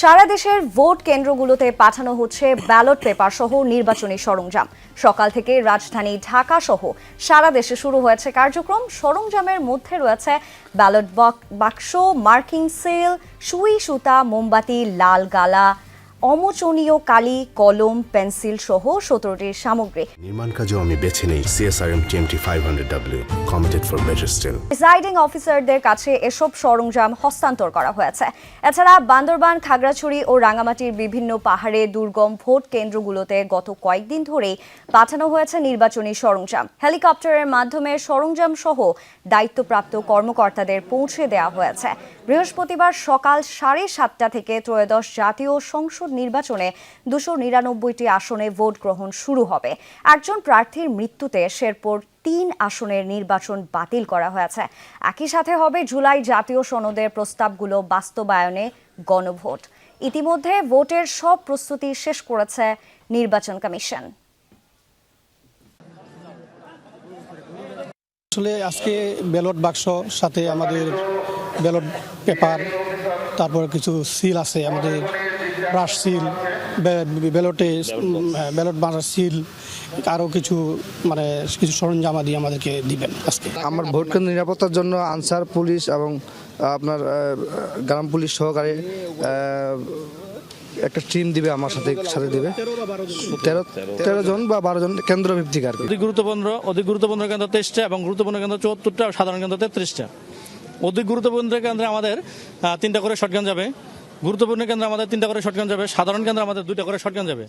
সারা দেশের ভোট কেন্দ্রগুলোতে পাঠানো হচ্ছে ব্যালট পেপার সহ নির্বাচনী সরঞ্জাম। সকাল থেকে রাজধানী ঢাকা সহ সারা দেশে শুরু হয়েছে কার্যক্রম। সরঞ্জামের মধ্যে রয়েছে ব্যালট বক- বাক্স, মার্কিং সেল, সুই, সুতা, মোমবাতি, লাল গালা অমোচনীয় কালি কলম পেন্সিল সহ সতেরোটির সামগ্রী। নির্মাণ কাজেও আমি বেছে নেই CSRM TMT five hundred W committed for better steel presiding অফিসারদের কাছে এসব সরঞ্জাম হস্তান্তর করা হয়েছে। এছাড়া বান্দরবান খাগড়াছড়ি ও রাঙামাটির বিভিন্ন পাহাড়ে দুর্গম ভোট কেন্দ্রগুলোতে গত কয়েকদিন ধরেই পাঠানো হয়েছে নির্বাচনী সরঞ্জাম। হেলিকপ্টারের মাধ্যমে সরঞ্জাম সহ দায়িত্বপ্রাপ্ত কর্মকর্তাদের পৌঁছে দেওয়া হয়েছে। বৃহস্পতিবার সকাল সাড়ে সাতটা থেকে ত্রয়োদশ জাতীয় সংসদ নির্বাচনে দুশো নিরানব্বইটি আসনে ভোট গ্রহণ শুরু হবে। একজন প্রার্থীর মৃত্যুতে শেরপুর তিন আসনের নির্বাচন বাতিল করা হয়েছে। একই সাথে হবে জুলাই জাতীয় সনদের প্রস্তাবগুলো বাস্তবায়নে গণভোট। ইতিমধ্যে ভোটের সব প্রস্তুতি শেষ করেছে নির্বাচন কমিশন। আসলে আজকে ব্যালট বাক্স সাথে আমাদের ব্যালট পেপার, তারপর কিছু সিল আছে আমাদের ব্রাশ সিল ব্যালটে হ্যাঁ, ব্যালট বাঁধার সিল আরও কিছু মানে কিছু সরঞ্জাম আদি আমাদেরকে দিবেন আজকে। আমার ভোট কেন্দ্র নিরাপত্তার জন্য আনসার পুলিশ এবং আপনার গ্রাম পুলিশ সহকারে একটা টিম দিবে আমার সাথে সাথে দিবে। তেরো তেরো জন বা বারো জন কেন্দ্র ভিত্তিক আর অধিক গুরুত্বপূর্ণ অধিক গুরুত্বপূর্ণ কেন্দ্র তেইশটা এবং গুরুত্বপূর্ণ কেন্দ্র চুয়াত্তরটা সাধারণ কেন্দ্র তেত্রিশটা। অধিক গুরুত্বপূর্ণ কেন্দ্রে আমাদের তিনটা করে শটগান যাবে। গুরুত্বপূর্ণ কেন্দ্র আমাদের তিনটা করে শটগান যাবে সাধারণ কেন্দ্র আমাদের দুইটা করে শটগান যাবে।